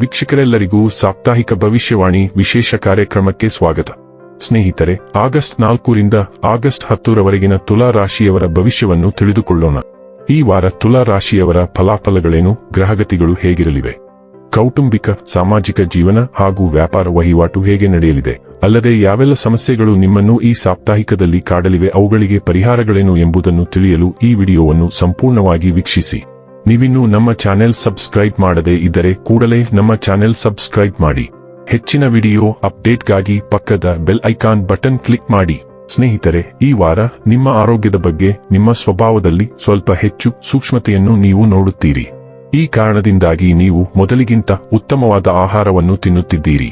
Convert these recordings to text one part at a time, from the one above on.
ವೀಕ್ಷಕರೆಲ್ಲರಿಗೂ ಸಾಪ್ತಾಹಿಕ ಭವಿಷ್ಯವಾಣಿ ವಿಶೇಷ ಕಾರ್ಯಕ್ರಮಕ್ಕೆ ಸ್ವಾಗತ. ಸ್ನೇಹಿತರೆ, ಆಗಸ್ಟ್ ನಾಲ್ಕರಿಂದ ಆಗಸ್ಟ್ ಹತ್ತರವರೆಗಿನ ತುಲಾ ರಾಶಿಯವರ ಭವಿಷ್ಯವನ್ನು ತಿಳಿದುಕೊಳ್ಳೋಣ. ಈ ವಾರ ತುಲಾ ರಾಶಿಯವರ ಫಲಾಫಲಗಳೇನು, ಗ್ರಹಗತಿಗಳು ಹೇಗಿರಲಿವೆ? ಕೌಟುಂಬಿಕ, ಸಾಮಾಜಿಕ ಜೀವನ ಹಾಗೂ ವ್ಯಾಪಾರ ವಹಿವಾಟು ಹೇಗೆ ನಡೆಯಲಿದೆ? ಅಲ್ಲದೆ ಯಾವೆಲ್ಲ ಸಮಸ್ಯೆಗಳು ನಿಮ್ಮನ್ನು ಈ ಸಾಪ್ತಾಹಿಕದಲ್ಲಿ ಕಾಡಲಿವೆ, ಅವುಗಳಿಗೆ ಪರಿಹಾರಗಳೇನು ಎಂಬುದನ್ನು ತಿಳಿಯಲು ಈ ವಿಡಿಯೋವನ್ನು ಸಂಪೂರ್ಣವಾಗಿ ವೀಕ್ಷಿಸಿ. ನೀವಿನ್ನೂ ನಮ್ಮ ಚಾನೆಲ್ ಸಬ್ಸ್ಕ್ರೈಬ್ ಮಾಡದೇ ಇದ್ದರೆ ಕೂಡಲೇ ನಮ್ಮ ಚಾನೆಲ್ ಸಬ್ಸ್ಕ್ರೈಬ್ ಮಾಡಿ. ಹೆಚ್ಚಿನ ವಿಡಿಯೋ ಅಪ್ಡೇಟ್ಗಾಗಿ ಪಕ್ಕದ ಬೆಲ್ ಐಕಾನ್ ಬಟನ್ ಕ್ಲಿಕ್ ಮಾಡಿ. ಸ್ನೇಹಿತರೆ, ಈ ವಾರ ನಿಮ್ಮ ಆರೋಗ್ಯದ ಬಗ್ಗೆ, ನಿಮ್ಮ ಸ್ವಭಾವದಲ್ಲಿ ಸ್ವಲ್ಪ ಹೆಚ್ಚು ಸೂಕ್ಷ್ಮತೆಯನ್ನು ನೀವು ನೋಡುತ್ತೀರಿ. ಈ ಕಾರಣದಿಂದಾಗಿ ನೀವು ಮೊದಲಿಗಿಂತ ಉತ್ತಮವಾದ ಆಹಾರವನ್ನು ತಿನ್ನುತ್ತಿದ್ದೀರಿ.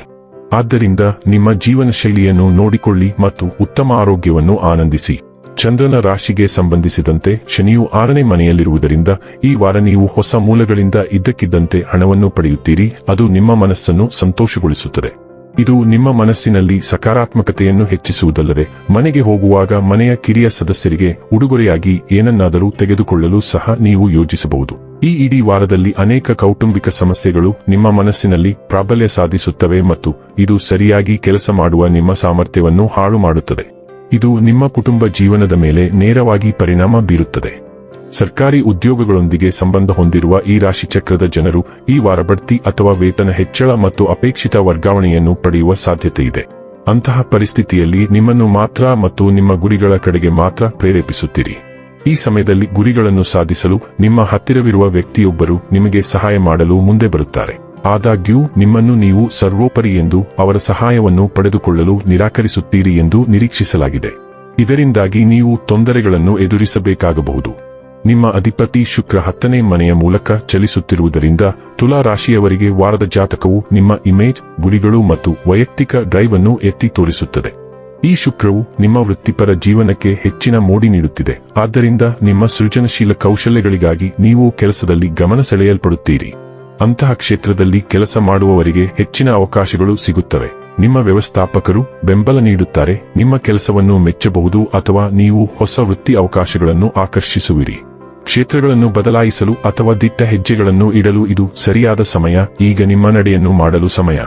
ಆದ್ದರಿಂದ ನಿಮ್ಮ ಜೀವನ ಶೈಲಿಯನ್ನು ನೋಡಿಕೊಳ್ಳಿ ಮತ್ತು ಉತ್ತಮ ಆರೋಗ್ಯವನ್ನು ಆನಂದಿಸಿ. ಚಂದ್ರನ ರಾಶಿಗೆ ಸಂಬಂಧಿಸಿದಂತೆ ಶನಿಯು ಆರನೇ ಮನೆಯಲ್ಲಿರುವುದರಿಂದ ಈ ವಾರ ನೀವು ಹೊಸ ಮೂಲಗಳಿಂದ ಇದ್ದಕ್ಕಿದ್ದಂತೆ ಹಣವನ್ನು ಪಡೆಯುತ್ತೀರಿ. ಅದು ನಿಮ್ಮ ಮನಸ್ಸನ್ನು ಸಂತೋಷಗೊಳಿಸುತ್ತದೆ. ಇದು ನಿಮ್ಮ ಮನಸ್ಸಿನಲ್ಲಿ ಸಕಾರಾತ್ಮಕತೆಯನ್ನು ಹೆಚ್ಚಿಸುವುದಲ್ಲದೆ ಮನೆಗೆ ಹೋಗುವಾಗ ಮನೆಯ ಕಿರಿಯ ಸದಸ್ಯರಿಗೆ ಉಡುಗೊರೆಯಾಗಿ ಏನನ್ನಾದರೂ ತೆಗೆದುಕೊಳ್ಳಲು ಸಹ ನೀವು ಯೋಜಿಸಬಹುದು. ಈ ಇಡೀ ವಾರದಲ್ಲಿ ಅನೇಕ ಕೌಟುಂಬಿಕ ಸಮಸ್ಯೆಗಳು ನಿಮ್ಮ ಮನಸ್ಸಿನಲ್ಲಿ ಪ್ರಾಬಲ್ಯ ಸಾಧಿಸುತ್ತವೆ ಮತ್ತು ಇದು ಸರಿಯಾಗಿ ಕೆಲಸ ಮಾಡುವ ನಿಮ್ಮ ಸಾಮರ್ಥ್ಯವನ್ನು ಹಾಳು ಮಾಡುತ್ತದೆ ಇದು ನಿಮ್ಮ ಕುಟುಂಬ ಜೀವನದ ಮೇಲೆ ನೇರವಾಗಿ ಪರಿಣಾಮ ಬೀರುತ್ತದೆ. ಸರ್ಕಾರಿ ಉದ್ಯೋಗಗಳೊಂದಿಗೆ ಸಂಬಂಧ ಹೊಂದಿರುವ ಈ ರಾಶಿಚಕ್ರದ ಜನರು ಈ ವಾರ ಬಡ್ತಿ ಅಥವಾ ವೇತನ ಹೆಚ್ಚಳ ಮತ್ತು ಅಪೇಕ್ಷಿತ ವರ್ಗಾವಣೆಯನ್ನು ಪಡೆಯುವ ಸಾಧ್ಯತೆ ಇದೆ. ಅಂತಹ ಪರಿಸ್ಥಿತಿಯಲ್ಲಿ ನಿಮ್ಮನ್ನು ಮಾತ್ರ ಮತ್ತು ನಿಮ್ಮ ಗುರಿಗಳ ಕಡೆಗೆ ಮಾತ್ರ ಪ್ರೇರೇಪಿಸುತ್ತೀರಿ. ಈ ಸಮಯದಲ್ಲಿ ಗುರಿಗಳನ್ನು ಸಾಧಿಸಲು ನಿಮ್ಮ ಹತ್ತಿರವಿರುವ ವ್ಯಕ್ತಿಯೊಬ್ಬರು ನಿಮಗೆ ಸಹಾಯ ಮಾಡಲು ಮುಂದೆ ಬರುತ್ತಾರೆ. ಆದಾಗ್ಯೂ, ನಿಮ್ಮನ್ನು ನೀವು ಸರ್ವೋಪರಿ ಎಂದು ಅವರ ಸಹಾಯವನ್ನು ಪಡೆದುಕೊಳ್ಳಲು ನಿರಾಕರಿಸುತ್ತೀರಿ ಎಂದು ನಿರೀಕ್ಷಿಸಲಾಗಿದೆ. ಇದರಿಂದಾಗಿ ನೀವು ತೊಂದರೆಗಳನ್ನು ಎದುರಿಸಬೇಕಾಗಬಹುದು. ನಿಮ್ಮ ಅಧಿಪತಿ ಶುಕ್ರ ಹತ್ತನೇ ಮನೆಯ ಮೂಲಕ ಚಲಿಸುತ್ತಿರುವುದರಿಂದ ತುಲಾ ರಾಶಿಯವರಿಗೆ ವಾರದ ಜಾತಕವು ನಿಮ್ಮ ಇಮೇಜ್, ಗುರಿಗಳು ಮತ್ತು ವೈಯಕ್ತಿಕ ಡ್ರೈವ್ ಅನ್ನು ಎತ್ತಿ ತೋರಿಸುತ್ತದೆ. ಈ ಶುಕ್ರವು ನಿಮ್ಮ ವೃತ್ತಿಪರ ಜೀವನಕ್ಕೆ ಹೆಚ್ಚಿನ ಮೋಡಿ ನೀಡುತ್ತಿದೆ. ಆದ್ದರಿಂದ ನಿಮ್ಮ ಸೃಜನಶೀಲ ಕೌಶಲ್ಯಗಳಿಗಾಗಿ ನೀವು ಕೆಲಸದಲ್ಲಿ ಗಮನ ಸೆಳೆಯಲ್ಪಡುತ್ತೀರಿ. ಅಂತಹ ಕ್ಷೇತ್ರದಲ್ಲಿ ಕೆಲಸ ಮಾಡುವವರಿಗೆ ಹೆಚ್ಚಿನ ಅವಕಾಶಗಳು ಸಿಗುತ್ತವೆ. ನಿಮ್ಮ ವ್ಯವಸ್ಥಾಪಕರು ಬೆಂಬಲ ನೀಡುತ್ತಾರೆ. ನಿಮ್ಮ ಕೆಲಸವನ್ನು ಮೆಚ್ಚಬಹುದು ಅಥವಾ ನೀವು ಹೊಸ ವೃತ್ತಿ ಅವಕಾಶಗಳನ್ನು ಆಕರ್ಷಿಸುವಿರಿ. ಕ್ಷೇತ್ರಗಳನ್ನು ಬದಲಾಯಿಸಲು ಅಥವಾ ದಿಟ್ಟ ಹೆಜ್ಜೆಗಳನ್ನು ಇಡಲು ಇದು ಸರಿಯಾದ ಸಮಯ. ಈಗ ನಿಮ್ಮ ನಡೆಯನ್ನು ಮಾಡಲು ಸಮಯ.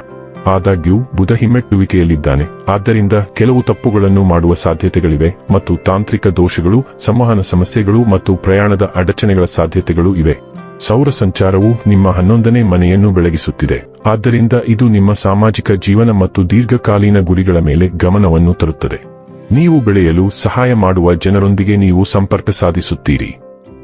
ಆದಾಗ್ಯೂ, ಬುಧ ಹಿಮ್ಮೆಟ್ಟುವಿಕೆಯಲ್ಲಿದ್ದಾನೆ. ಆದ್ದರಿಂದ ಕೆಲವು ತಪ್ಪುಗಳನ್ನು ಮಾಡುವ ಸಾಧ್ಯತೆಗಳಿವೆ ಮತ್ತು ತಾಂತ್ರಿಕ ದೋಷಗಳು, ಸಂವಹನ ಸಮಸ್ಯೆಗಳು ಮತ್ತು ಪ್ರಯಾಣದ ಅಡಚಣೆಗಳ ಸಾಧ್ಯತೆಗಳು ಇವೆ. ಸೌರ ಸಂಚಾರವು ನಿಮ್ಮ ಹನ್ನೊಂದನೇ ಮನೆಯನ್ನು ಬೆಳಗಿಸುತ್ತಿದೆ. ಆದ್ದರಿಂದ ಇದು ನಿಮ್ಮ ಸಾಮಾಜಿಕ ಜೀವನ ಮತ್ತು ದೀರ್ಘಕಾಲೀನ ಗುರಿಗಳ ಮೇಲೆ ಗಮನವನ್ನು ತರುತ್ತದೆ. ನೀವು ಬೆಳೆಯಲು ಸಹಾಯ ಮಾಡುವ ಜನರೊಂದಿಗೆ ನೀವು ಸಂಪರ್ಕ ಸಾಧಿಸುತ್ತೀರಿ.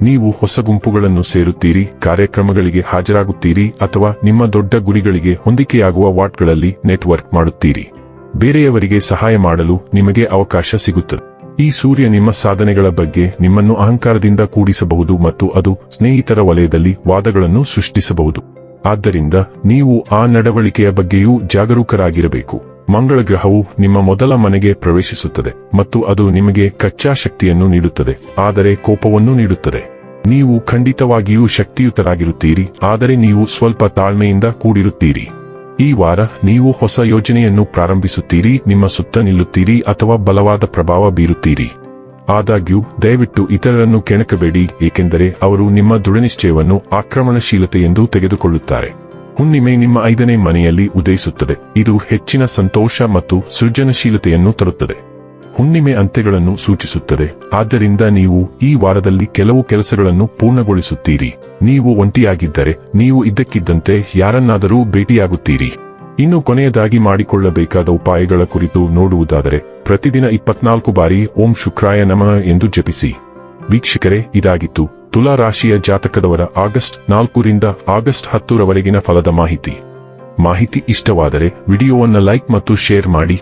ನೀವು ಹೊಸ ಗುಂಪುಗಳನ್ನು ಸೇರುತ್ತೀರಿ, ಕಾರ್ಯಕ್ರಮಗಳಿಗೆ ಹಾಜರಾಗುತ್ತೀರಿ ಅಥವಾ ನಿಮ್ಮ ದೊಡ್ಡ ಗುರಿಗಳಿಗೆ ಹೊಂದಿಕೆಯಾಗುವ ವಾಟ್ಗಳಲ್ಲಿ ನೆಟ್ವರ್ಕ್ ಮಾಡುತ್ತೀರಿ. ಬೇರೆಯವರಿಗೆ ಸಹಾಯ ಮಾಡಲು ನಿಮಗೆ ಅವಕಾಶ ಸಿಗುತ್ತದೆ. ಈ ಸೂರ್ಯ ನಿಮ್ಮ ಸಾಧನೆಗಳ ಬಗ್ಗೆ ನಿಮ್ಮನ್ನು ಅಹಂಕಾರದಿಂದ ಕೂಡಿಸಬಹುದು ಮತ್ತು ಅದು ಸ್ನೇಹಿತರ ವಲಯದಲ್ಲಿ ವಾದಗಳನ್ನು ಸೃಷ್ಟಿಸಬಹುದು. ಆದ್ದರಿಂದ ನೀವು ಆ ನಡವಳಿಕೆಯ ಬಗ್ಗೆಯೂ ಜಾಗರೂಕರಾಗಿರಬೇಕು. ಮಂಗಳ ಗ್ರಹವು ನಿಮ್ಮ ಮೊದಲ ಮನೆಗೆ ಪ್ರವೇಶಿಸುತ್ತದೆ ಮತ್ತು ಅದು ನಿಮಗೆ ಕಚ್ಚಾ ಶಕ್ತಿಯನ್ನು ನೀಡುತ್ತದೆ, ಆದರೆ ಕೋಪವನ್ನು ನೀಡುತ್ತದೆ. ನೀವು ಖಂಡಿತವಾಗಿಯೂ ಶಕ್ತಿಯುತರಾಗಿರುತ್ತೀರಿ, ಆದರೆ ನೀವು ಸ್ವಲ್ಪ ತಾಳ್ಮೆಯಿಂದ ಕೂಡಿರುತ್ತೀರಿ. ಈ ವಾರ ನೀವು ಹೊಸ ಯೋಜನೆಯನ್ನು ಪ್ರಾರಂಭಿಸುತ್ತೀರಿ, ನಿಮ್ಮ ಸುತ್ತ ನಿಲ್ಲುತ್ತೀರಿ ಅಥವಾ ಬಲವಾದ ಪ್ರಭಾವ ಬೀರುತ್ತೀರಿ. ಆದಾಗ್ಯೂ, ದಯವಿಟ್ಟು ಇತರರನ್ನು ಕೆಣಕಬೇಡಿ, ಏಕೆಂದರೆ ಅವರು ನಿಮ್ಮ ದೃಢನಿಶ್ಚಯವನ್ನು ಆಕ್ರಮಣಶೀಲತೆ ಎಂದು ತೆಗೆದುಕೊಳ್ಳುತ್ತಾರೆ. ಹುಣ್ಣಿಮೆ ನಿಮ್ಮ ಐದನೇ ಮನೆಯಲ್ಲಿ ಉದಯಿಸುತ್ತದೆ. ಇದು ಹೆಚ್ಚಿನ ಸಂತೋಷ ಮತ್ತು ಸೃಜನಶೀಲತೆಯನ್ನು ತರುತ್ತದೆ. ಹುಣ್ಣಿಮೆ ಅಂತ್ಯಗಳನ್ನು ಸೂಚಿಸುತ್ತದೆ. ಆದ್ದರಿಂದ ನೀವು ಈ ವಾರದಲ್ಲಿ ಕೆಲವು ಕೆಲಸಗಳನ್ನು ಪೂರ್ಣಗೊಳಿಸುತ್ತೀರಿ. ನೀವು ಒಂಟಿಯಾಗಿದ್ದರೆ, ನೀವು ಇದ್ದಕ್ಕಿದ್ದಂತೆ ಯಾರನ್ನಾದರೂ ಭೇಟಿಯಾಗುತ್ತೀರಿ. ಇನ್ನು ಕೊನೆಯದಾಗಿ ಮಾಡಿಕೊಳ್ಳಬೇಕಾದ ಉಪಾಯಗಳ ಕುರಿತು ನೋಡುವುದಾದರೆ, ಪ್ರತಿದಿನ ಇಪ್ಪತ್ನಾಲ್ಕು ಬಾರಿ ಓಂ ಶುಕ್ರಾಯ ನಮಃ ಎಂದು ಜಪಿಸಿ. ವೀಕ್ಷಕರೇ, ಇದಾಗಿತ್ತು ತುಲಾ ರಾಶಿಯ ಜಾತಕದವರ ಆಗಸ್ಟ್ ನಾಲ್ಕರಿಂದ ಆಗಸ್ಟ್ ಹತ್ತರವರೆಗಿನ ಫಲದ ಮಾಹಿತಿ. ಮಾಹಿತಿ ಇಷ್ಟವಾದರೆ ವಿಡಿಯೋವನ್ನು ಲೈಕ್ ಮತ್ತು ಶೇರ್ ಮಾಡಿ.